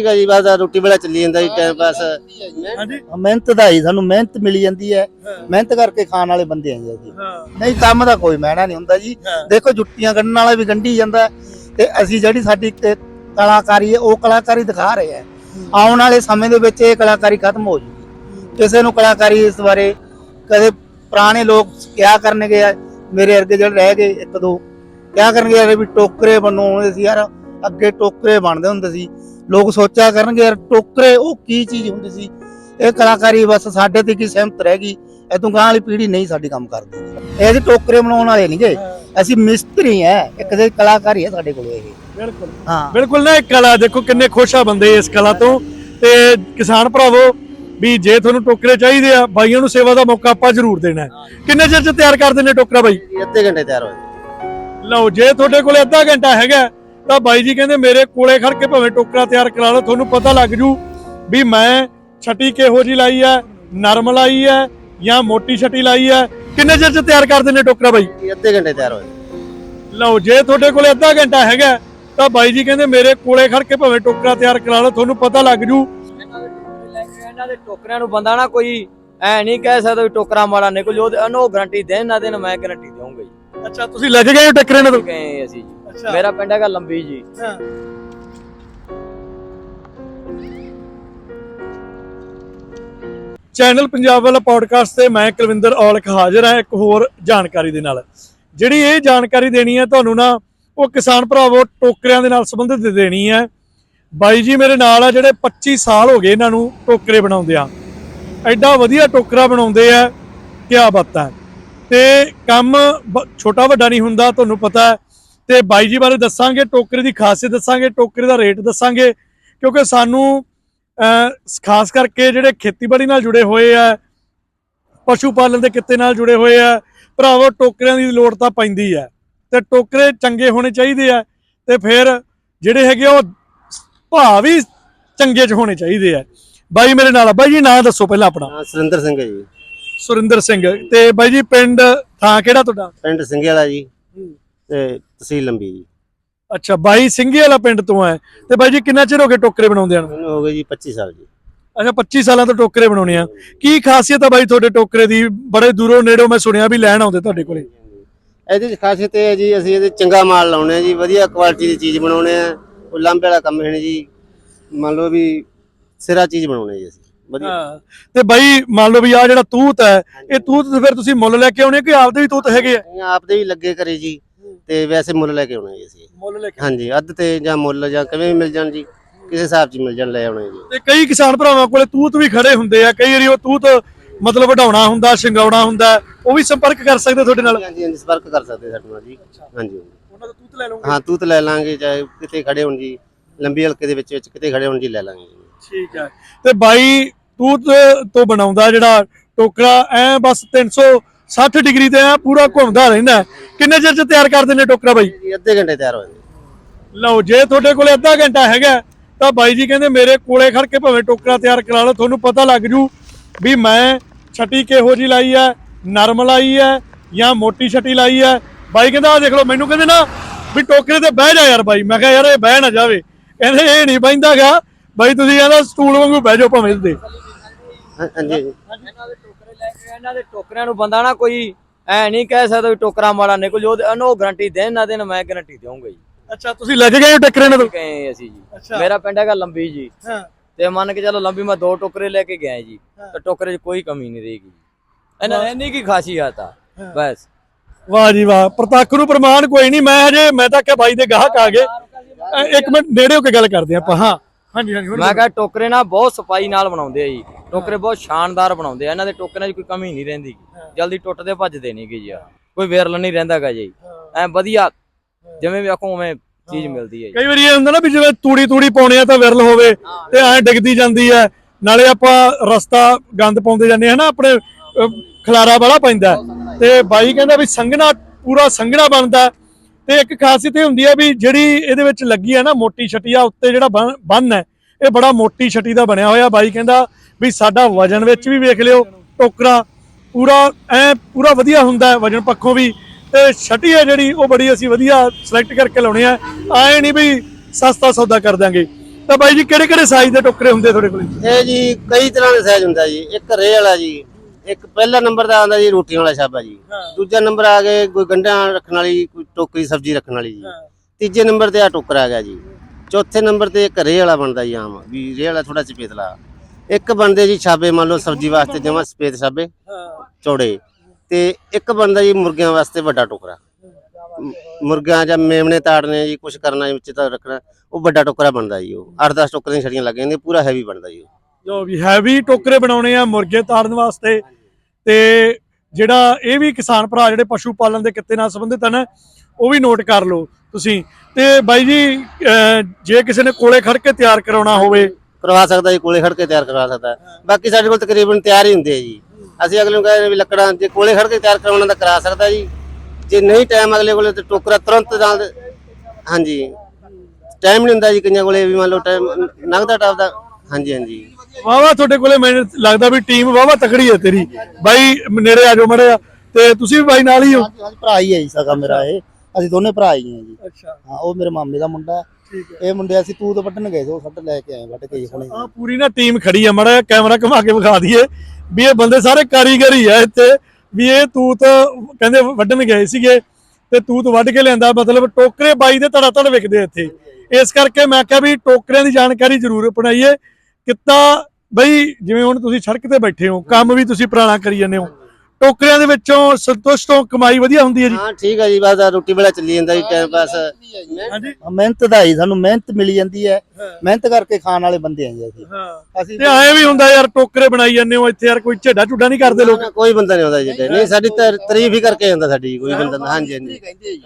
ਠੀਕ ਹੈ ਜੀ ਬਸ ਆਹ ਰੋਟੀ ਵੇਲਾ ਚੱਲੀ ਜਾਂਦਾ ਜੀ ਟਾਈਮ ਪਾਸ ਹਾਂਜੀ। ਮਿਹਨਤ ਦਾ ਹੀ ਸਾਨੂੰ ਮਿਹਨਤ ਮਿਲੀ ਜਾਂਦੀ ਹੈ। ਮਿਹਨਤ ਕਰਕੇ ਖਾਣ ਵਾਲੇ ਬੰਦੇ ਆਂ ਜੀ। ਅਸੀਂ। ਹਾਂ। ਨਹੀਂ ਕੰਮ ਦਾ ਕੋਈ ਮਹਿਣਾ ਨਹੀਂ ਹੁੰਦਾ ਜੀ। ਹਾਂ। ਦੇਖੋ ਜੁੱਤੀਆਂ ਕੱਢਣ ਵਾਲਾ ਵੀ ਗੰਢੀ ਜਾਂਦਾ ਹੈ, ਤੇ ਅਸੀਂ ਜਿਹੜੀ ਸਾਡੀ ਕਲਾਕਾਰੀ ਹੈ ਉਹ ਕਲਾਕਾਰੀ ਦਿਖਾ ਰਹੇ ਆ ਆਉਣ ਵਾਲੇ ਸਮੇਂ ਦੇ ਵਿੱਚ ਇਹ ਕਲਾਕਾਰੀ ਖਤਮ ਹੋ ਜੂਗੀ। ਕਿਸੇ ਨੂੰ ਕਲਾਕਾਰੀ ਇਸ ਬਾਰੇ ਕਦੇ ਪੁਰਾਣੇ ਲੋਕ ਕਿਆ ਕਰਨਗੇ ਆ, ਮੇਰੇ ਵਰਗੇ ਜਿਹੜੇ ਰਹਿ ਗਏ ਇੱਕ ਦੋ ਕਿਆ ਕਰਨਗੇ ਯਾਰ ਵੀ ਟੋਕਰੇ ਬਣਾਉਂਦੇ ਸੀ ਯਾਰ ਅੱਗੇ ਟੋਕਰੇ ਬਣਦੇ ਹੁੰਦੇ ਸੀ। ਲੋਕ ਸੋਚਿਆ ਕਰਨਗੇ ਯਾਰ ਟੋਕਰੇ ਉਹ ਕੀ ਚੀਜ਼ ਹੁੰਦੀ ਸੀ? ਇਹ ਕਲਾਕਾਰੀ ਬਸ ਸਾਡੇ ਤੇ ਕੀ ਸਹਿਮਤ ਰਹਿ ਗਈ? ਇਹ ਤੋਂ ਗਾਂ ਵਾਲੀ ਪੀੜ੍ਹੀ ਨਹੀਂ ਸਾਡੀ ਕੰਮ ਕਰਦੀ। ਇਹ ਜੀ ਟੋਕਰੇ ਬਣਾਉਣ ਵਾਲੇ ਨਹੀਂਗੇ ਅਸੀਂ ਮਿਸਤਰੀ ਐ ਇੱਕ ਦੇ ਕਲਾਕਾਰੀ ਹੈ ਸਾਡੇ ਕੋਲ ਇਹ। ਬਿਲਕੁਲ। ਹਾਂ। ਬਿਲਕੁਲ ਨਾ ਇਹ ਕਲਾ ਦੇਖੋ ਕਿੰਨੇ ਖੁਸ਼ ਆ ਬੰਦੇ ਇਸ ਕਲਾ ਤੋਂ। ਤੇ ਕਿਸਾਨ ਭਰਾਵੋ ਵੀ ਜੇ ਤੁਹਾਨੂੰ ਟੋਕਰੇ ਚਾਹੀਦੇ ਆ ਬਾਈਆਂ ਨੂੰ ਸੇਵਾ ਦਾ ਮੌਕਾ ਆਪਾਂ ਜ਼ਰੂਰ ਦੇਣਾ। ਕਿੰਨੇ ਚਿਰ ਚ ਤਿਆਰ ਕਰ ਦਿੰਦੇ ਟੋਕਰਾ ਬਾਈ? ਅੱਧੇ ਘੰਟੇ ਤਿਆਰ ਹੋ ਜਾਂਦੇ। ਲਓ ਜੇ ਤੁਹਾਡੇ ਕੋਲੇ ਅੱਧਾ ਘੰਟਾ ਹੈਗਾ ਤਾਂ ਬਾਈ ਜੀ ਕਹਿੰਦੇ ਮੇਰੇ ਕੋਲੇ ਖੜ ਕੇ ਭਾਵੇਂ ਟੋਕਰਾ ਤਿਆਰ ਕਰਾ ਲਓ ਤੁਹਾਨੂੰ ਪਤਾ ਲੱਗ ਜੂ ਵੀ ਮੈਂ ਛਟੀ ਕਿਹੋ ਜੀ ਲਾਈ ਹੈ ਨਰਮ ਲਾਈ ਹੈ ਜਾਂ ਮੋਟੀ ਛਟੀ ਲਾਈ ਹੈ। ਕਿੰਨੇ ਚਿਰ ਚ ਤਿਆਰ ਕਰ ਦਿੰਦੇ ਟੋਕਰਾ ਬਾਈ? ਅੱਧੇ ਘੰਟੇ ਤਿਆਰ ਹੋ ਜਾਂਦੇ। ਲਓ ਜੇ ਤੁਹਾਡੇ ਕੋਲੇ ਅੱਧਾ ਘੰਟਾ ਹੈਗਾ ਤਾਂ ਬਾਈ ਜੀ ਕਹਿੰਦੇ ਮੇਰੇ ਕੋਲੇ ਖੜ ਕੇ ਭਾਵੇਂ ਟੋਕਰਾ ਤਿਆਰ ਕਰਾ ਲਓ ਤੁਹਾਨੂੰ ਪਤਾ ਲੱਗ ਜੂ। ਇਹਨਾਂ ਦੇ ਟੋਕਰਿਆਂ ਨੂੰ ਬੰਦਾ ਨਾ ਕੋਈ ਐ ਨਹੀਂ ਕਹਿ ਸਕਦਾ ਵੀ ਟੋਕਰਾ ਮਾੜਾ ਨਿਕਲ ਜੋ ਉਹਨੂੰ ਗਾਰੰਟੀ ਦੇਣ ਨਾ ਦੇਣ ਮੈਂ ਗਾਰੰਟੀ ਦੇਵਾਂਗਾ ਜੀ। ਅੱਛਾ ਤੁਸੀਂ ਲੈ ਕੇ ਗਏ ਟੱਕਰੇ ਨਾਲ? ਕਹੇ ਅਸੀਂ ਮੇਰਾ ਪਿੰਡ ਹੈਗਾ ਲੰਬੀ ਜੀ। ਚੈਨਲ ਪੰਜਾਬ ਵਾਲਾ ਪੋਡਕਾਸਟ ਤੇ ਮੈਂ ਕੁਲਵਿੰਦਰ ਔਲਖ ਹਾਜ਼ਰ ਹਾਂ ਇੱਕ ਹੋਰ ਜਾਣਕਾਰੀ ਦੇ ਨਾਲ। ਜਿਹੜੀ ਇਹ ਜਾਣਕਾਰੀ ਦੇਣੀ ਹੈ ਤੁਹਾਨੂੰ ਨਾ ਉਹ ਕਿਸਾਨ ਭਰਾਵੋ ਟੋਕਰਿਆਂ ਦੇ ਨਾਲ ਸੰਬੰਧਿਤ ਦੇਣੀ ਹੈ। ਬਾਈ ਜੀ ਮੇਰੇ ਨਾਲ ਆ ਜਿਹੜੇ 25 ਸਾਲ ਹੋ ਗਏ ਇਹਨਾਂ ਨੂੰ ਟੋਕਰੇ ਬਣਾਉਂਦੇ ਆ। ਐਡਾ ਵਧੀਆ ਟੋਕਰਾ ਬਣਾਉਂਦੇ ਆ ਕਿਆ ਬਾਤਾਂ। ਹੈ। ਤੇ ਕੰਮ ਛੋਟਾ ਵੱਡਾ ਨਹੀਂ ਹੁੰਦਾ ਤੁਹਾਨੂੰ ਪਤਾ ਹੈ ਤੇ ਬਾਈ ਜੀ ਬਾਰੇ ਦੱਸਾਂਗੇ ਟੋਕਰੇ ਦੀ ਖਾਸੀਅਤ ਦੱਸਾਂਗੇ ਟੋਕਰੇ ਦਾ ਰੇਟ ਦੱਸਾਂਗੇ ਕਿਉਂਕਿ ਸਾਨੂੰ ਖਾਸ ਕਰਕੇ ਜਿਹੜੇ ਖੇਤੀਬਾੜੀ ਨਾਲ ਜੁੜੇ ਹੋਏ ਆ ਪਸ਼ੂ ਪਾਲਣ ਦੇ ਕਿੱਤੇ ਨਾਲ ਜੁੜੇ ਹੋਏ ਆ ਭਰਾਵੋ ਟੋਕਰਿਆਂ ਦੀ ਲੋੜ ਤਾਂ ਪੈਂਦੀ ਹੈ ਤੇ ਟੋਕਰੇ ਚੰਗੇ ਹੋਣੇ ਚਾਹੀਦੇ ਆ ਤੇ ਫਿਰ ਜਿਹੜੇ ਹੈਗੇ ਆ ਉਹ ਭਾਅ ਵੀ ਚੰਗੇ ਚ ਹੋਣੇ ਚਾਹੀਦੇ ਆ। ਬਾਈ ਮੇਰੇ ਨਾਲ ਆ। ਬਾਈ ਜੀ ਨਾਂ ਦੱਸੋ ਪਹਿਲਾਂ ਆਪਣਾ। ਸੁਰਿੰਦਰ ਸਿੰਘ ਜੀ। ਸੁਰਿੰਦਰ ਸਿੰਘ। ਤੇ ਬਾਈ ਜੀ ਪਿੰਡ ਥਾਂ ਕਿਹੜਾ ਤੁਹਾਡਾ? ਪਿੰਡ ਸਿੰਘੇ ਵਾਲਾ ਜੀ ਤੇ ਤਹਿਸੀਲ ਲੰਬੀ ਜੀ। ਅੱਛਾ ਬਾਈ ਸਿੰਘੇ ਵਾਲਾ ਪਿੰਡ ਤੋਂ ਹੈ। ਤੇ ਬਾਈ ਜੀ ਕਿੰਨਾ ਚਿਰ ਹੋ ਗਿਆ ਟੋਕਰੇ ਬਣਾਉਂਦਿਆਂ ਨੂੰ ਮੈਨੂੰ ਹੋ ਗਏ ਜੀ 25 ਸਾਲ ਜੀ। ਅੱਛਾ 25 ਸਾਲਾਂ ਤੋਂ ਟੋਕਰੇ ਬਣਾਉਣੇ ਆ। ਕੀ ਖਾਸੀਅਤ ਆ ਬਾਈ ਤੁਹਾਡੇ ਟੋਕਰੇ ਦੀ? ਬੜੇ ਦੂਰੋਂ ਨੇੜੋਂ ਮੈਂ ਸੁਣਿਆ ਵੀ ਲੈਣ ਆਉਂਦੇ ਤੁਹਾਡੇ ਕੋਲੇ। ਇਹਦੀ ਚ ਖਾਸੀਅਤ ਇਹ ਹੈ ਜੀ ਅਸੀਂ ਇਹਦੇ ਚੰਗਾ ਮਾਲ ਲਾਉਣੇ ਆ ਜੀ ਵਧੀਆ ਕੁਆਲਿਟੀ ਦੀ ਚੀਜ਼ ਬਣਾਉਣੇ ਆ ਉਹ ਲਾਂਬੇ ਵਾਲਾ ਕੰਮ ਹੈ ਜੀ। ਮੰਨ ਲਓ ਵੀ ਸਿਰਾ ਚੀਜ਼ ਬਣਾਉਣੇ ਜੀ ਅਸੀਂ ਵਧੀਆ। ਹਾਂ ਤੇ ਬਾਈ ਮੰਨ ਲਓ ਵੀ ਆ ਜਿਹੜਾ ਤੂਤ ਹੈ ਇਹ ਤੂਤ ਫਿਰ ਤੁਸੀਂ ਮੁੱਲ ਲੈ ਕੇ ਆਉਣੇ ਕਿ ਆਪਦੇ ਵੀ ਤੂਤ ਹੈਗੇ ਆ? ਇਹ ਆਪ ਦੇ ਵੀ ਲੱਗੇ ਕਰੇ ਜੀ। ਤੇ ਵੈਸੇ ਮੁੱਲ ਲੈ ਕੇ ਆਉਣੇ ਜੀ ਅਸੀਂ। ਮੁੱਲ ਲੈ ਹਾਂਜੀ ਅੱਧ ਤੇ ਜਾਂ ਮੁੱਲ ਜਾਂ ਕਿਵੇਂ ਵੀ ਮਿਲ ਜਾਣ ਜੀ ਕਿਸੇ ਹਿਸਾਬ 'ਚ ਮਿਲ ਜਾਣ ਲੈ ਆਉਣੇ ਜੀ। ਤੇ ਕਈ ਕਿਸਾਨ ਭਰਾਵਾਂ ਕੋਲੇ ਤੂਤ ਵੀ ਖੜੇ ਹੁੰਦੇ ਆ ਕਈ ਵਾਰੀ ਉਹ ਤੂਤ ਮਤਲਬ ਵਢਾਉਣਾ ਹੁੰਦਾ ਸ਼ਿੰਗਾਉਣਾ ਹੁੰਦਾ ਉਹ ਵੀ ਸੰਪਰਕ ਕਰ ਸਕਦੇ ਤੁਹਾਡੇ ਨਾਲ? ਹਾਂਜੀ ਹਾਂਜੀ ਸੰਪਰਕ ਕਰ ਸਕਦੇ ਸਾਡੇ ਨਾਲ ਜੀ। ਹਾਂਜੀ ਉਹਨਾਂ ਦਾ ਤੂਤ ਲੈ ਲਓਗੇ? ਹਾਂ ਤੂਤ ਲੈ ਲਾਂਗੇ ਚਾਹੇ ਕਿਤੇ ਖੜੇ ਹੋਣ ਜੀ ਲੰਬੀ ਹਲਕੇ ਦੇ ਵਿੱਚ ਵਿੱਚ ਕਿਤੇ ਖੜੇ ਹੋਣ ਜੀ ਲੈ ਲਾਂਗੇ ਠੀਕ ਹੈ ਤੇ ਬਾਈ ਤੂਤ ਤੋਂ ਬਣਾਉਂਦਾ ਜਿਹੜਾ ਟੋਕਰਾ ਐ ਬਸ 360 ਡਿਗਰੀ ਤੇ ਐ ਪੂਰਾ ਘੁੰਮਦਾ ਰਹਿੰਦਾ। ਕਿੰਨੇ ਚਿਰ ਚ ਤਿਆਰ ਕਰ ਦਿੰਦੇ ਟੋਕਰਾ ਬਾਈ? ਜੀ ਅੱਧੇ ਘੰਟੇ ਤਿਆਰ ਹੋ ਜਾਂਦੇ। ਲਓ ਜੇ ਤੁਹਾਡੇ ਕੋਲੇ ਅੱਧਾ ਘੰਟਾ ਹੈਗਾ ਤਾਂ ਬਾਈ ਜੀ ਕਹਿੰਦੇ ਮੇਰੇ ਕੋਲੇ ਖੜ ਕੇ ਭਾਵੇਂ ਟੋਕਰਾ ਤਿਆਰ ਕਰਾ ਲਓ ਤੁਹਾਨੂੰ ਪਤਾ ਲੱਗ ਜੂ ਵੀ ਮੈਂ ਛਟੀ ਕਿਹੋ ਜੀ ਲਾਈ ਹੈ ਨਰਮ ਲਾਈ ਹੈ ਜਾਂ ਮੋਟੀ ਛਟੀ ਲਾਈ ਹੈ। ਬਾਈ ਕਹਿੰਦਾ ਆ ਦੇਖ ਲਓ ਮੈਨੂੰ ਕਹਿੰਦੇ ਨਾ ਵੀ ਟੋਕਰੇ ਤੇ ਬਹਿ ਜਾ ਯਾਰ ਬਾਈ। ਮੈਂ ਕਿਹਾ ਯਾਰ ਇਹ ਬਹਿ ਨਾ ਜਾਵੇ। ਕਹਿੰਦੇ ਇਹ ਨਹੀਂ ਬਹਿੰਦਾਗਾ ਬਾਈ ਤੁਸੀਂ ਕਹਿੰਦਾ ਸਟੂਲ ਵਾਂਗੂ ਬਹਿ ਜਾਓ ਭਾਵੇਂ ਹਾਂ- ਹਾਂਜੀ ਹਾਂਜੀ। ਇਹਨਾਂ ਦੇ ਕੇ ਟੋਕਰਿਆਂ ਨੂੰ ਬੰਦਾ ਨਾ ਕੋਈ ਐ ਨਹੀਂ ਕਹਿ ਸਕਦਾ ਵੀ ਟੋਕਰਾ ਮਾੜਾ ਨਿਕਲ ਜੋ ਉਹਨੂੰ ਗਾਰੰਟੀ ਦੇਣ ਨਾ ਦੇਣ ਮੈਂ ਗਾਰੰਟੀ ਦੇਵਾਂਗਾ ਜੀ। ਅੱਛਾ ਤੁਸੀਂ ਲੈ ਕੇ ਗਏ ਟੱਕਰੇ ਨਾਲ ਕਹੇ ਅਸੀਂ ਜੀ। ਮੇਰਾ ਪਿੰਡ ਹੈਗਾ ਲੰਬੀ ਜੀ। ਤੇ ਮੰਨ ਕੇ ਚੱਲੋ ਲੰਬੀ ਮੈਂ ਦੋ ਟੋਕਰੇ ਲੈ ਕੇ ਗਿਆ ਜੀ ਤੇ ਟੋਕਰੇ 'ਚ ਕੋਈ ਕਮੀ ਨਹੀਂ ਰਹੇਗੀ ਇਹਨਾਂ ਨੇ ਇੰਨੀ ਕੀ ਖਾਸੀਅਤ ਆ ਬਸ। ਵਾਹ ਜੀ ਵਾਹ। ਪ੍ਰਤੱਖ ਨੂੰ ਪ੍ਰਮਾਣ ਕੋਈ ਨਹੀਂ ਮੈਂ ਹਜੇ ਮੈਂ ਤਾਂ ਕਿਹਾ ਬਾਈ ਦੇ ਗਾਹਕ ਆ ਗਏ। ਇੱਕ ਮਿੰਟ ਨੇੜੇ ਹੋ ਕੇ ਗੱਲ ਕਰਦੇ ਆਪਾਂ ਹਾਂ। ਹਾਂਜੀ ਹਾਂਜੀ ਮੈਂ ਕਿਹਾ ਟੋਕਰੇ ਨਾ ਬਹੁਤ ਸਫ਼ਾਈ ਨਾਲ ਬਣਾਉਂਦੇ ਆ ਜੀ। ਟੋਕਰੇ ਬਹੁਤ ਸ਼ਾਨਦਾਰ ਬਣਾਉਂਦੇ ਆ। ਇਹਨਾਂ ਦੇ ਟੋਕਰਿਆਂ 'ਚ ਕੋਈ ਕਮੀ ਨਹੀਂ ਰਹਿੰਦੀ। ਜਲਦੀ ਟੁੱਟਦੇ ਭੱਜਦੇ ਨਹੀਂ ਜੀ। ਕੋਈ ਵਿਰਲ ਨਹੀਂ ਰਹਿੰਦਾਗਾ ਜੀ। ਐ ਵਧੀਆ ਜਿਵੇਂ ਵੀ ਆਖੋ ਉਵੇਂ ਚੀਜ਼ ਮਿਲਦੀ ਹੈ ਜੀ। ਕਈ ਵਾਰੀ ਇਹ ਹੁੰਦਾ ਨਾ ਵੀ ਜਿਵੇਂ ਤੂੜੀ ਤੂੜੀ ਪਾਉਣੇ ਆ ਤਾਂ ਵਿਰਲ ਹੋਵੇ ਤੇ ਐਂ ਡਿੱਗਦੀ ਜਾਂਦੀ ਹੈ ਨਾਲੇ ਆਪਾਂ ਰਸਤਾ ਗੰਦ ਪਾਉਂਦੇ ਜਾਂਦੇ ਹਾਂ ਨਾ ਆਪਣੇ ਖਲਾਰਾ ਵਾਲਾ ਪੈਂਦਾ। ਤੇ ਬਾਈ ਕਹਿੰਦਾ ਵੀ ਸੰਘਣਾ ਪੂਰਾ ਸੰਘਣਾ ਬਣਦਾ। ਤੇ ਇੱਕ ਖਾਸੀਅਤ ਇਹ ਹੁੰਦੀ ਹੈ ਵੀ ਜਿਹੜੀ ਇਹਦੇ ਵਿੱਚ ਲੱਗੀ ਹੈ ਨਾ ਮੋਟੀ ਛਟੀਆ ਉੱਤੇ ਜਿਹੜਾ ਬੰਨ- ਹੈ, ਇਹ ਬੜਾ ਮੋਟੀ ਛਟੀ ਦਾ ਬਣਿਆ ਹੋਇਆ। ਬਾਈ ਕਹਿੰਦਾ ਵੀ ਸਾਡਾ ਵਜਨ ਵਿੱਚ ਵੀ ਵੇਖ ਲਿਓ, ਟੋਕਰਾ ਪੂਰਾ, ਐ ਪੂਰਾ ਵਧੀਆ ਹੁੰਦਾ ਵਜਨ ਪੱਖੋਂ ਵੀ। ਤੇ ਛਟੀ ਹੈ ਜਿਹੜੀ, ਉਹ ਬੜੀ ਅਸੀਂ ਵਧੀਆ ਸਿਲੈਕਟ ਕਰਕੇ ਲਾਉਣੇ ਆ ਆਏ ਨਹੀਂ ਵੀ ਸਸਤਾ ਸੌਦਾ ਕਰ ਦਾਂਗੇ ਤਾਂ ਬਾਈ ਜੀ ਕਿਹੜੇ ਕਿਹੜੇ ਸਾਈਜ਼ ਦੇ ਟੋਕਰੇ ਹੁੰਦੇ ਤੁਹਾਡੇ ਕੋਲ? ਇਹ ਜੀ ਕਈ ਤਰ੍ਹਾਂ ਦੇ ਸਾਈਜ਼ ਹੁੰਦਾ ਜੀ। ਇੱਕ ਰੇ ਵਾਲਾ ਜੀ ਇੱਕ ਪਹਿਲਾ ਨੰਬਰ ਦਾ ਆਉਂਦਾ ਜੀ ਰੋਟੀਆਂ ਵਾਲਾ ਛਾਬਾ ਜੀ। ਦੂਜਾ ਨੰਬਰ ਆ ਗਿਆ ਕੋਈ ਗੰਢਾਂ ਰੱਖਣ ਵਾਲੀ ਕੋਈ ਟੋਕਰੀ ਸਬਜ਼ੀ ਰੱਖਣ ਵਾਲੀ ਜੀ। ਤੀਜੇ ਨੰਬਰ ਤੇ ਆ ਟੋਕਰਾ ਆ ਗਿਆ ਜੀ। ਚੌਥੇ ਨੰਬਰ ਤੇ ਇੱਕ ਰੇ ਵਾਲਾ ਬਣਦਾ ਜੀ ਆਮ ਵੀ ਰੇ ਵਾਲਾ ਥੋੜਾ ਚਪੇਤਲਾ। ਇੱਕ ਬਣਦੇ ਜੀ ਛਾਬੇ ਮੰਨ ਲਓ ਸਬਜ਼ੀ ਵਾਸਤੇ ਜਮਾ ਸਪੇਤ ਛਾਬੇ ਚੌੜੇ। ਤੇ ਇੱਕ ਬਣਦਾ ਜੀ ਮੁਰਗਿਆਂ ਵਾਸਤੇ ਵੱਡਾ ਟੋਕਰਾ। ਮ- ਮੁਰਗਿਆਂ ਜਾਂ ਮੇਮਣੇ ਤਾੜਨੇ ਜੀ ਕੁਝ ਕਰਨਾ ਜੀ ਵਿੱਚ ਤਾਂ ਰੱਖਣਾ ਉਹ ਵੱਡਾ ਟੋਕਰਾ ਬਣਦਾ ਜੀ ਉਹ। 8-10 ਟੋਕਰੀਆਂ ਛੜੀਆਂ ਲੱਗ ਜਾਂਦੀਆਂ ਪੂਰਾ ਹੈਵੀ ਬਣਦਾ ਜੀ ਉਹ। ਜੋ ਵੀ ਹੈਵੀ ਟੋਕਰੇ ਬਣਾਉਣੇ ਆ ਮੁਰਗੇ ਤਾੜਨ ਵਾਸਤੇ। ਤੇ ਜਿਹੜਾ ਇਹ ਵੀ ਕਿਸਾਨ ਭਰਾ ਜਿਹੜੇ ਪਸ਼ੂ ਪਾਲਣ ਦੇ ਕਿੱਤੇ ਨਾਲ ਸੰਬੰਧਿਤ ਹਨ, ਉਹ ਵੀ ਨੋਟ ਕਰ ਲਓ ਤੁਸੀਂ। ਤੇ ਬਾਈ ਜੀ ਜੇ ਕਿਸੇ ਨੇ ਕੋਲੇ ਖੜ ਕੇ ਤਿਆਰ ਕਰਾਉਣਾ ਹੋਵੇ। ਕਰਵਾ ਸਕਦਾ ਜੀ, ਕੋਲੇ ਖੜ ਕੇ ਤਿਆਰ ਕਰਵਾ ਸਕਦਾ। ਬਾਕੀ ਸਾਡੇ ਕੋਲ ਤਕਰੀਬਨ ਤਿਆਰ ਹੀ ਹੁੰਦੇ ਆ ਜੀ। ਅਸੀਂ ਅਗਲੇ ਨੂੰ ਕਹਿੰਦੇ ਵੀ ਲੱਕੜਾਂ ਜੇ ਕੋਲੇ ਖੜ ਕੇ ਤਿਆਰ ਕਰਾਉਣਾ ਤਾਂ ਕਰਾ ਸਕਦਾ ਜੀ। ਜੇ ਨਹੀਂ ਟਾਈਮ ਅਗਲੇ ਕੋਲੇ ਤੇ ਟੋਕਰਾ ਤੁਰੰਤ ਨਾਲ ਹਾਂਜੀ। ਟਾਈਮ ਨਹੀਂ ਹੁੰਦਾ ਜੀ, ਕਈਆਂ ਕੋਲੇ ਵੀ ਮੰਨ ਲਓ ਟਾਈਮ ਲੰਘਦਾ ਨਗਦਾ ਟਾਪਦਾ ਹਾਂਜੀ ਹਾਂਜੀ। ਵਾਵਾ ਤੁਹਾਡੇ ਕੋਲੇ ਮੈਨੂੰ ਲੱਗਦਾ ਵੀ ਟੀਮ ਵਾਵਾ ਤਕੜੀ ਹੈ ਤੇਰੀ। ਬਾਈ ਨੇੜੇ ਆ ਜਾਓ ਮੜਿਆ ਤੇ ਤੁਸੀਂ ਵੀ ਬਾਈ ਨਾਲ ਹੀ ਹੋ? ਹਾਂਜੀ ਭਰਾ ਹੀ ਹੈ ਜੀ ਸਗਾ ਮੇਰਾ ਇਹ। ਅਸੀਂ ਦੋਨੇ ਭਰਾ ਹੀ ਹਾਂ ਜੀ। ਅੱਛਾ। ਹਾਂ ਉਹ ਮੇਰੇ ਮਾਮੇ ਦਾ ਮੁੰਡਾ ਹੈ। ਠੀਕ ਇਹ ਮੁੰਡੇ ਅਸੀਂ ਤੂਤ ਵੱਢਣ ਗਏ ਸੀ ਉਹ ਸੱਟ ਲੈ ਕੇ ਆਏ ਵੱਢ ਕੇ ਜੀ ਹੁਣੇ। ਆ ਪੂਰੀ ਨਾ ਟੀਮ ਖੜੀ ਆ ਮੜਾ ਕੈਮਰਾ ਘੁਮਾ ਕੇ ਵਿਖਾ ਦਈਏ ਵੀ ਇਹ ਬੰਦੇ ਸਾਰੇ ਕਾਰੀਗਰ ਹੀ ਆ ਇੱਥੇ ਵੀ ਇਹ ਤੂਤ ਕਹਿੰਦੇ ਵੱਢਣ ਗਏ ਸੀਗੇ ਤੇ ਤੂਤ ਵੱਢ ਕੇ ਲਿਆਂਦਾ ਮਤਲਬ ਟੋਕਰੇ ਬਾਈ ਦੇ ਧੜਾ ਧੜ ਵਿਕਦੇ ਇੱਥੇ। ਇਸ ਕਰਕੇ ਮੈਂ ਕਿਹਾ ਵੀ ਟੋਕਰਿਆਂ ਦੀ ਜਾਣਕਾਰੀ ਜ਼ਰੂਰ ਅਪਣਾਈਏ। ਕਿੱਤਾ ਬਈ ਜਿਵੇਂ ਹੁਣ ਤੁਸੀਂ ਸੜਕ ਤੇ ਬੈਠੇ ਹੋ ਕੰਮ ਵੀ ਤੁਸੀਂ ਪੁਰਾਣਾ ਕਰੀ ਜਾਂਦੇ ਹੋ ਟੋਕਰਿਆਂ ਦੇ ਵਿੱਚੋਂ ਸੰਤੁਸ਼ਟ ਹੋ ਕਮਾਈ ਵਧੀਆ ਹੁੰਦੀ ਹੈ ਜੀ? ਹਾਂ ਠੀਕ ਹੈ ਜੀ ਬਸ ਰੋਟੀ ਵੇਲਾ ਚੱਲੀ ਜਾਂਦਾ ਜੀ ਟਾਈਮ ਪਾਸ ਹਾਂਜੀ। ਮਿਹਨਤ ਦਾ ਹੀ ਸਾਨੂੰ ਮਿਹਨਤ ਮਿਲੀ ਜਾਂਦੀ ਹੈ। ਮਿਹਨਤ ਕਰਕੇ ਖਾਣ ਵਾਲੇ ਬੰਦੇ ਆਂ ਜੀ ਅਸੀਂ। ਹਾਂ। ਤੇ ਐਂ ਵੀ ਹੁੰਦਾ ਯਾਰ ਟੋਕਰੇ ਬਣਾਈ ਜਾਂਦੇ ਹੋ ਇੱਥੇ ਯਾਰ ਕੋਈ ਝੇਡਾ ਝੁੱਡਾ ਨਹੀਂ ਕਰਦੇ ਲੋਕ। ਕੋਈ ਬੰਦਾ ਨਹੀਂ ਆਉਂਦਾ ਜੀ। ਨਹੀਂ ਸਾਡੀ ਤਾਰੀਫ ਹੀ ਕਰਕੇ ਜਾਂਦਾ ਸਾਡੀ ਕੋਈ ਬੰਦਾ। ਨਹੀਂ। ਹਾਂਜੀ। ਹਾਂਜੀ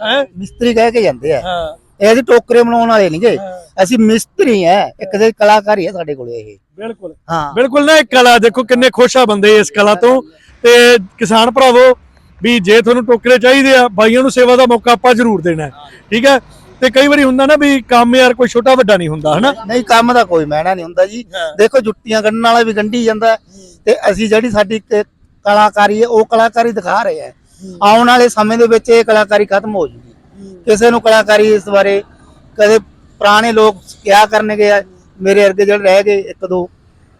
ਹੈ? ਮਿਸਤਰੀ ਕਹਿ ਕੇ ਜਾਂਦੇ ਆ। ਹਾਂ। ਇਹ ਅਸੀਂ ਟੋਕਰੇ ਬਣਾਉਣ ਵਾਲੇ ਨਹੀਂਗੇ ਅਸੀਂ ਮਿਸਤਰੀ ਆ ਇੱਕ ਦੇ ਕਲਾਕਾਰੀ ਆ ਸਾਡੇ ਕੋਲੇ ਇਹ। ਬਿਲਕੁਲ। ਹਾਂ। ਬਿਲਕੁਲ ਨਾ ਇਹ ਕਲਾ ਦੇਖੋ ਕਿੰਨੇ ਖੁਸ਼ ਆ ਬੰਦੇ ਇਸ ਕਲਾ ਤੋਂ। ਤੇ ਕਿਸਾਨ ਭਰਾਵੋ ਵੀ ਜੇ ਤੁਹਾਨੂੰ ਟੋਕਰੇ ਚਾਹੀਦੇ ਆ ਬਾਈਆਂ ਨੂੰ ਸੇਵਾ ਦਾ ਮੌਕਾ ਆਪਾਂ ਜ਼ਰੂਰ ਦੇਣਾ ਹੈ। ਠੀਕ ਹੈ? ਤੇ ਕਈ ਵਾਰੀ ਹੁੰਦਾ ਨਾ ਵੀ ਕੰਮ ਯਾਰ ਕੋਈ ਛੋਟਾ ਵੱਡਾ ਨਹੀਂ ਹੁੰਦਾ ਹਨਾ? ਨਹੀਂ ਕੰਮ ਦਾ ਕੋਈ ਮਹਿਣਾ ਨਹੀਂ ਹੁੰਦਾ ਜੀ। ਦੇਖੋ ਜੁੱਤੀਆਂ ਗੰਢਣ ਵਾਲਾ ਵੀ ਗੰਢੀ ਜਾਂਦਾ ਹੈ, ਤੇ ਅਸੀਂ ਜਿਹੜੀ ਸਾਡੀ ਕਲਾਕਾਰੀ ਹੈ ਉਹ ਕਲਾਕਾਰੀ ਦਿਖਾ ਰਹੇ ਆ ਆਉਣ ਵਾਲੇ ਸਮੇਂ ਦੇ ਵਿੱਚ ਇਹ ਕਲਾਕਾਰੀ ਖਤਮ ਹੋ ਜੂਗੀ ਕਿਸੇ ਨੂੰ ਕਲਾਕਾਰੀ ਇਸ ਬਾਰੇ ਕਦੇ ਪੁਰਾਣੇ ਲੋਕ ਕਿਆ ਕਰਨਗੇ ਆ, ਮੇਰੇ ਵਰਗੇ ਜਿਹੜੇ ਰਹਿ ਗਏ ਇੱਕ ਦੋ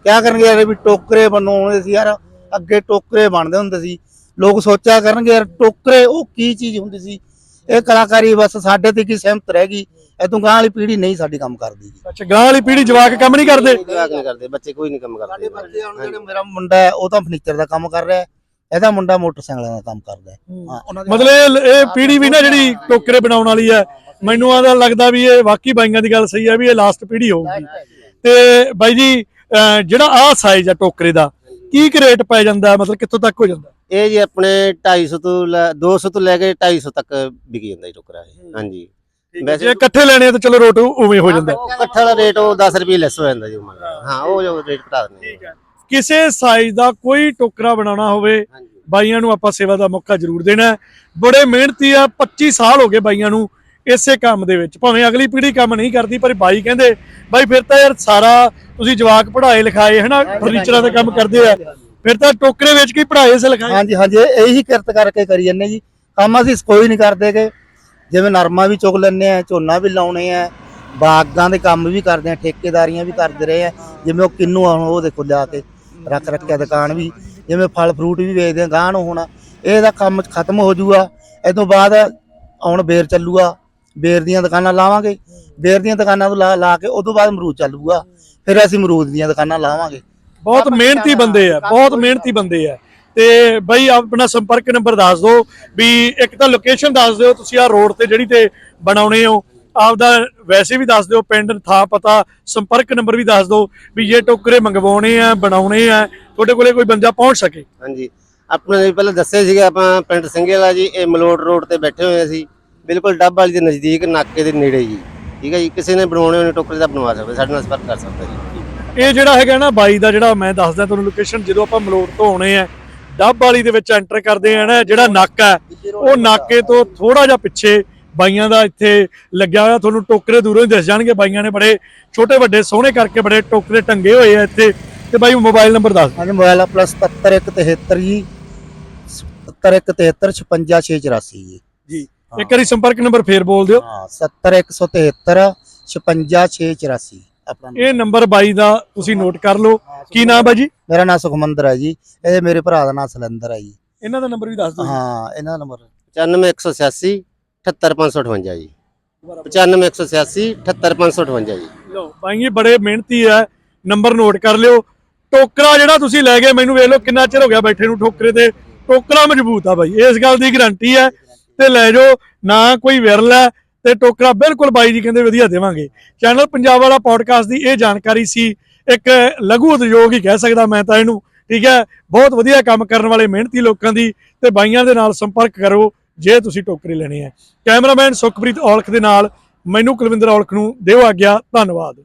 ਕਿਆ ਕਰਨਗੇ ਯਾਰ ਵੀ ਟੋਕਰੇ ਬਣਾਉਂਦੇ ਸੀ ਯਾਰ ਅੱਗੇ ਟੋਕਰੇ ਬਣਦੇ ਹੁੰਦੇ ਸੀ। ਲੋਕ ਸੋਚਿਆ ਕਰਨਗੇ ਯਾਰ ਟੋਕਰੇ ਉਹ ਕੀ ਚੀਜ਼ ਹੁੰਦੀ ਸੀ? ਇਹ ਕਲਾਕਾਰੀ ਬਸ ਸਾਡੇ ਤੇ ਕੀ ਸਹਿਮਤ ਰਹਿ ਗਈ ਇਦੋਂ ਗਾਂ ਵਾਲੀ ਪੀੜ੍ਹੀ ਨਹੀਂ ਸਾਡੀ ਕੰਮ ਕਰਦੀ ਜੀ। ਅੱਛਾ ਗਾਂ ਵਾਲੀ ਪੀੜ੍ਹੀ ਜਵਾਕ ਕੰਮ ਨਹੀਂ ਕਰਦੇ? ਜਵਾਕ ਨਹੀਂ ਕਰਦੇ ਬੱਚੇ ਕੋਈ ਨਹੀਂ ਕੰਮ ਸਾਡੇ ਕਰਦੇ ਬੱਚੇ ਹੁਣ ਜਿਹੜੇ ਮੇਰਾ ਮੁੰਡਾ ਹੈ ਉਹ ਤਾਂ ਫਰਨੀਚਰ ਦਾ ਕੰਮ ਕਰ ਰਿਹਾ ਹੈ। ਇਹਦਾ ਮੁੰਡਾ ਮੋਟਰਸਾਈਕਲਾਂ ਦਾ ਕੰਮ ਕਰਦਾ ਹੈ। ਹਾਂ। ਮਤਲਬ ਇਹ ਇਹ ਪੀੜ੍ਹੀ ਵੀ ਨਾ ਜਿਹੜੀ ਟੋਕਰੇ ਬਣਾਉਣ ਵਾਲੀ ਹੈ। ਮੈਨੂੰ ਆਦਾ ਲੱਗਦਾ ਵੀ ਇਹ ਵਾਕਈ ਬਾਈਆਂ ਦੀ ਗੱਲ ਸਹੀ ਹੈ ਵੀ ਇਹ ਲਾਸਟ ਪੀੜ੍ਹੀ ਹੋਊਗੀ। ਤੇ ਬਾਈ ਜੀ ਅਹ ਜਿਹੜਾ ਆਹ ਸਾਈਜ਼ ਆ ਟੋਕਰੇ ਦਾ ਕੀ ਕੁ ਰੇਟ ਪੈ ਜਾਂਦਾ? ਮਤਲਬ ਕਿੱਥੋਂ ਤੱਕ ਹੋ ਜਾਂਦਾ? ਇਹ ਜੀ ਆਪਣੇ 250 ਤੋਂ ਲੈ- 200 ਤੋਂ ਲੈ ਕੇ 250 ਤੱਕ ਵਿਕੀ ਜਾਂਦਾ ਜੀ ਟੋਕਰਾ ਇਹ। ਹਾਂਜੀ। ਜੇ ਇਕੱਠੇ ਲੈਣੇ ਆ ਤਾਂ ਚਲੋ ਰੋਟ ਉਵੇਂ ਹੋ ਜਾਂਦਾ। ਉਹ ਇਕੱਠਾ ਦਾ ਰੇਟ ਉਹ 10 ਰੁਪਏ ਲੈਸ ਹੋ ਜਾਂਦਾ ਜੀ ਉਹ ਮੰਨ ਲਓ। ਹਾਂ ਉਹ ਜੋ ਰੇਟ ਘਟਾ ਦਿੰਦੇ ਆ। ਕਿਸੇ ਸਾਈਜ਼ ਦਾ ਕੋਈ ਟੋਕਰਾ ਬਣਾਉਣਾ ਹੋਵੇ ਬਾਈਆਂ ਨੂੰ ਆਪਾਂ ਸੇਵਾ ਦਾ ਮੌਕਾ ਜ਼ਰੂਰ ਦੇਣਾ। ਬੜੇ ਮਿਹਨਤੀ ਆ 25 ਸਾਲ ਹੋ ਗਏ ਬਾਈਆਂ ਨੂੰ ਇਸੇ ਕੰਮ ਦੇ ਵਿੱਚ। ਭਾਵੇਂ ਅਗਲੀ ਪੀੜ੍ਹੀ ਕੰਮ ਨਹੀਂ ਕਰਦੀ ਪਰ ਬਾਈ ਕਹਿੰਦੇ ਬਾਈ ਫਿਰ ਤਾਂ ਯਾਰ ਸਾਰਾ ਤੁਸੀਂ ਜਵਾਕ ਪੜ੍ਹਾਏ ਲਿਖਾਏ ਹਨਾ? ਫਰਨੀਚਰਾਂ ਦਾ ਕੰਮ ਕਰਦੇ ਆ। ਫਿਰ ਤਾਂ ਟੋਕਰੇ ਵਿੱਚ ਕੀ ਪੜ੍ਹਾਏ ਸੇ ਲਿਖਾਏ? ਹਾਂਜੀ ਹਾਂਜੀ ਇਹ- ਕਿਰਤ ਕਰਕੇ ਕਰੀ ਜੰਨੇ ਜੀ। ਕੰਮ ਅਸੀਂ ਕੋਈ ਨਹੀਂ ਕਰਦੇਗੇ ਜਿਵੇਂ ਨਰਮਾ ਵੀ ਚੁਗ ਲੈਂਦੇ ਆ ਝੋਨਾ ਵੀ ਲਾਉਣੇ ਆ ਬਾਗਾਂ ਦੇ ਕੰਮ ਵੀ ਕਰਦੇ ਆ ਠੇਕੇਦਾਰੀਆਂ ਵੀ ਕਰਦੇ ਰਹੇ ਆ। ਜਿਵੇਂ ਉਹ ਕਿੰਨੂ ਉਹ ਦੇਖੋ ਲਿਆ ਕੇ। ਰੱਖ ਰੱਖਿਆ ਦੁਕਾਨ ਵੀ ਜਿਵੇਂ ਫਲ ਫਰੂਟ ਵੀ ਵੇਚਦੇ ਆ ਗਾਂ ਨੂੰ ਹੁਣ ਇਹਦਾ ਕੰਮ ਖਤਮ ਹੋ ਇਹ ਤੋਂ ਬਾਅਦ ਹੁਣ ਬੇਰ ਚੱਲੂਗਾ ਬੇਰ ਦੀਆਂ ਦੁਕਾਨਾਂ ਲਾਵਾਂਗੇ ਬੇਰ ਦੀਆਂ ਦੁਕਾਨਾਂ ਤੋਂ ਲਾ ਲਾ ਕੇ ਉਦੋਂ ਬਾਅਦ ਅਮਰੂਦ ਚੱਲੂਗਾ ਫਿਰ ਅਸੀਂ ਅਮਰੂਦ ਦੀਆਂ ਦੁਕਾਨਾਂ ਲਾਵਾਂਗੇ। ਬਹੁਤ ਮਿਹਨਤੀ ਬੰਦੇ ਆ ਬਹੁਤ ਮਿਹਨਤੀ ਬੰਦੇ ਆ। ਤੇ ਬਾਈ ਆਪਣਾ ਸੰਪਰਕ ਨੰਬਰ ਦੱਸ ਦਿਓ ਵੀ ਇੱਕ ਤਾਂ ਲੋਕੇਸ਼ਨ ਦੱਸ ਦਿਓ ਤੁਸੀਂ ਆ ਰੋਡ ਤੇ ਜਿਹੜੀ ਤੇ ਬਣਾਉਣੇ ਹੋ ਆਪਦਾ ਵੈਸੇ ਵੀ ਦੱਸ ਦਿਓ ਪਿੰਡ ਥਾਂ ਪਤਾ ਸੰਪਰਕ ਨੰਬਰ ਵੀ ਦੱਸ ਦਿਓ ਵੀ ਜੇ ਟੋਕਰੇ ਮੰਗਵਾਉਣੇ ਆ ਬਣਾਉਣੇ ਆ ਤੁਹਾਡੇ ਕੋਲੇ ਕੋਈ ਬੰਦਾ ਪਹੁੰਚ ਸਕੇ। ਹਾਂਜੀ। ਆਪਣੇ ਨੇ ਪਹਿਲਾਂ ਦੱਸਿਆ ਸੀਗਾ ਆਪਾਂ ਪਿੰਡ ਸਿੰਘੇ ਵਾਲਾ ਜੀ ਇਹ ਮਲੋਟ ਰੋਡ ਤੇ ਬੈਠੇ ਹੋਏ ਅਸੀਂ। ਬਿਲਕੁਲ ਡੱਬ ਵਾਲੀ ਦੇ ਨਜ਼ਦੀਕ ਨਾਕੇ ਦੇ ਨੇੜੇ ਜੀ। ਠੀਕ ਹੈ ਜੀ ਕਿਸੇ ਨੇ ਬਣਾਉਣੇ ਹੋਣੇ ਟੋਕਰੇ ਦਾ ਬਣਵਾ ਸਕਦਾ ਸਾਡੇ ਨਾਲ ਸੰਪਰਕ ਕਰ ਸਕਦਾ ਜੀ। ਇਹ ਜਿਹੜਾ ਹੈਗਾ ਨਾ ਬਾਈ ਦਾ ਜਿਹੜਾ ਮੈਂ ਦੱਸਦਾ ਤੁਹਾਨੂੰ ਲੋਕੇਸ਼ਨ ਜਦੋਂ ਆਪਾਂ ਮਲੋਟ ਤੋਂ ਆਉਣੇ ਆ ਡੱਬ ਵਾਲੀ ਦੇ ਵਿੱਚ ਐਂਟਰ ਕਰਦੇ ਆ ਨਾ ਜਿਹੜਾ ਨਾਕਾ ਉਹ ਨਾਕੇ ਤੋਂ ਥੋੜਾ ਜਿਹਾ ਪਿੱਛੇ ਬਾਈਆਂ ਦਾ ਇੱਥੇ ਲੱਗਿਆ ਹੋਇਆ ਤੁਹਾਨੂੰ ਟੋਕਰੇ ਦੂਰੋਂ ਹੀ ਦਿਸ ਜਾਣਗੇ। ਬਾਈਆਂ ਨੇ ਬੜੇ ਛੋਟੇ ਵੱਡੇ ਸੋਹਣੇ ਕਰਕੇ ਬੜੇ ਟੋਕਰੇ ਟੰਗੇ ਹੋਏ ਆ ਇੱਥੇ। ਤੇ ਬਾਈ ਮੋਬਾਈਲ ਨੰਬਰ ਦੱਸ ਹਾਂਜੀ ਮੋਬਾਈਲ ਆ ਪਲੱਸ 77173 ਜੀ 77173 ਜੀ। ਜੀ। ਇੱਕ ਵਾਰੀ ਸੰਪਰਕ ਨੰਬਰ ਫੇਰ ਬੋਲ ਦਿਓ। ਹਾਂ 70173 56684 ਆਪਣਾ ਇਹ ਨੰਬਰ ਬਾਈ ਦਾ ਤੁਸੀਂ ਨੋਟ ਕਰ ਲਓ। ਕੀ ਨਾਮ ਜੀ? ਮੇਰਾ ਨਾਮ ਸੁਖਮੰਦਰ ਹੈ ਜੀ। ਇਹ ਮੇਰੇ ਭਰਾ ਦਾ ਨਾਮ ਸਲੰਦਰ ਹੈ ਜੀ। ਇਹਨਾਂ ਦਾ ਨੰਬਰ ਵੀ ਦੱਸ ਦਿਓ ਹਾਂ ਇਹਨਾਂ ਦਾ ਨੰਬਰ। 95186 78558 ਜੀ। 95186 78558 ਜੀ। ਲਓ, ਬਾਈ ਜੀ, ਬੜੇ ਮਿਹਨਤੀ ਹੈ। ਨੰਬਰ ਨੋਟ ਕਰ ਲਿਓ। ਟੋਕਰਾ ਜਿਹੜਾ ਤੁਸੀਂ ਲੈ ਗਏ, ਮੈਨੂੰ ਵੇਖ ਲਓ ਕਿੰਨਾ ਚਿਰ ਹੋ ਗਿਆ ਬੈਠੇ ਨੂੰ ਠੋਕਰੇ ਤੇ। ਟੋਕਰਾ ਮਜ਼ਬੂਤ ਆ ਬਾਈ, ਇਸ ਗੱਲ ਦੀ ਗਾਰੰਟੀ ਹੈ। ਤੇ ਲੈ ਜਾਓ, ਨਾ ਕੋਈ ਵਿਰਲ ਹੈ ਤੇ ਟੋਕਰਾ ਬਿਲਕੁਲ ਬਾਈ ਜੀ ਕਹਿੰਦੇ ਵਧੀਆ ਦੇਵਾਂਗੇ। ਚੈਨਲ ਪੰਜਾਬ ਵਾਲਾ ਪੋਡਕਾਸਟ ਦੀ ਇਹ ਜਾਣਕਾਰੀ ਸੀ, ਇੱਕ ਲਘੂ ਉਦਯੋਗ ਹੀ ਕਹਿ ਸਕਦਾ ਮੈਂ ਤਾਂ ਇਹਨੂੰ। ਠੀਕ ਹੈ, ਬਹੁਤ ਵਧੀਆ ਕੰਮ ਕਰਨ ਵਾਲੇ ਮਿਹਨਤੀ ਲੋਕਾਂ ਦੀ ਤੇ ਬਾਈਆਂ ਦੇ ਨਾਲ ਸੰਪਰਕ ਕਰੋ। ਜੇ ਤੁਸੀਂ ਟੋਕਰੀ ਲੈਣੀ ਹੈ। ਕੈਮਰਾਮੈਨ ਸੁਖਪ੍ਰੀਤ ਔਲਖ ਦੇ ਨਾਲ ਮੈਨੂੰ ਕੁਲਵਿੰਦਰ ਔਲਖ ਨੂੰ ਦਿਓ ਆਗਿਆ, ਧੰਨਵਾਦ।